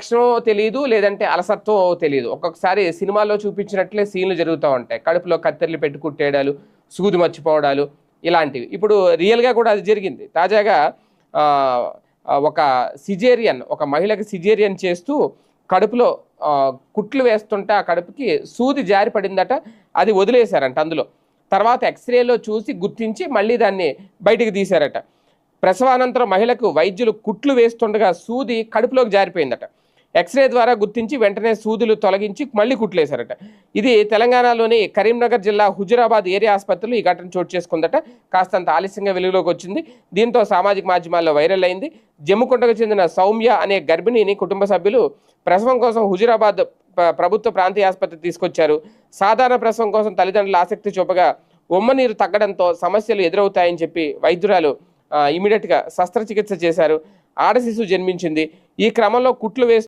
లక్షణం తెలియదు లేదంటే అలసత్వం తెలియదు ఒక్కొక్కసారి సినిమాలో చూపించినట్లే సీన్లు జరుగుతూ ఉంటాయి. కడుపులో కత్తెరలు పెట్టి కుట్టేయడాలు సూది మర్చిపోవడాలు ఇలాంటివి. ఇప్పుడు రియల్గా కూడా అది జరిగింది. తాజాగా ఒక సిజేరియన్ ఒక మహిళకి సిజేరియన్ చేస్తూ కడుపులో కుట్లు వేస్తుంటే ఆ కడుపుకి సూది జారి పడిందట. అది వదిలేశారంట అందులో. తర్వాత ఎక్స్రేలో చూసి గుర్తించి మళ్ళీ దాన్ని బయటికి తీశారట. ప్రసవానంతరం మహిళకు వైద్యులు కుట్లు వేస్తుండగా సూది కడుపులోకి జారిపోయిందట. ఎక్స్రే ద్వారా గుర్తించి వెంటనే సూదులు తొలగించి మళ్ళీ కుట్లేశారట. ఇది తెలంగాణలోని కరీంనగర్ జిల్లా హుజురాబాద్ ఏరియా ఆసుపత్రిలో ఈ ఘటన చోటు చేసుకుందట. కాస్తంత ఆలస్యంగా వెలుగులోకి వచ్చింది. దీంతో సామాజిక మాధ్యమాల్లో వైరల్ అయింది. జమ్ముకుంటకు చెందిన సౌమ్య అనే గర్భిణిని కుటుంబ సభ్యులు ప్రసవం కోసం హుజురాబాద్ ప్రభుత్వ ప్రాంతీయ ఆసుపత్రి తీసుకొచ్చారు. సాధారణ ప్రసవం కోసం తల్లిదండ్రులు ఆసక్తి చూపగా ఉమ్మ నీరు తగ్గడంతో సమస్యలు ఎదురవుతాయని చెప్పి వైద్యురాలు ఇమీడియట్గా శస్త్రచికిత్స చేశారు. ఆడ శిశువు జన్మించింది. ఈ క్రమంలో కుట్లు వేస్తూ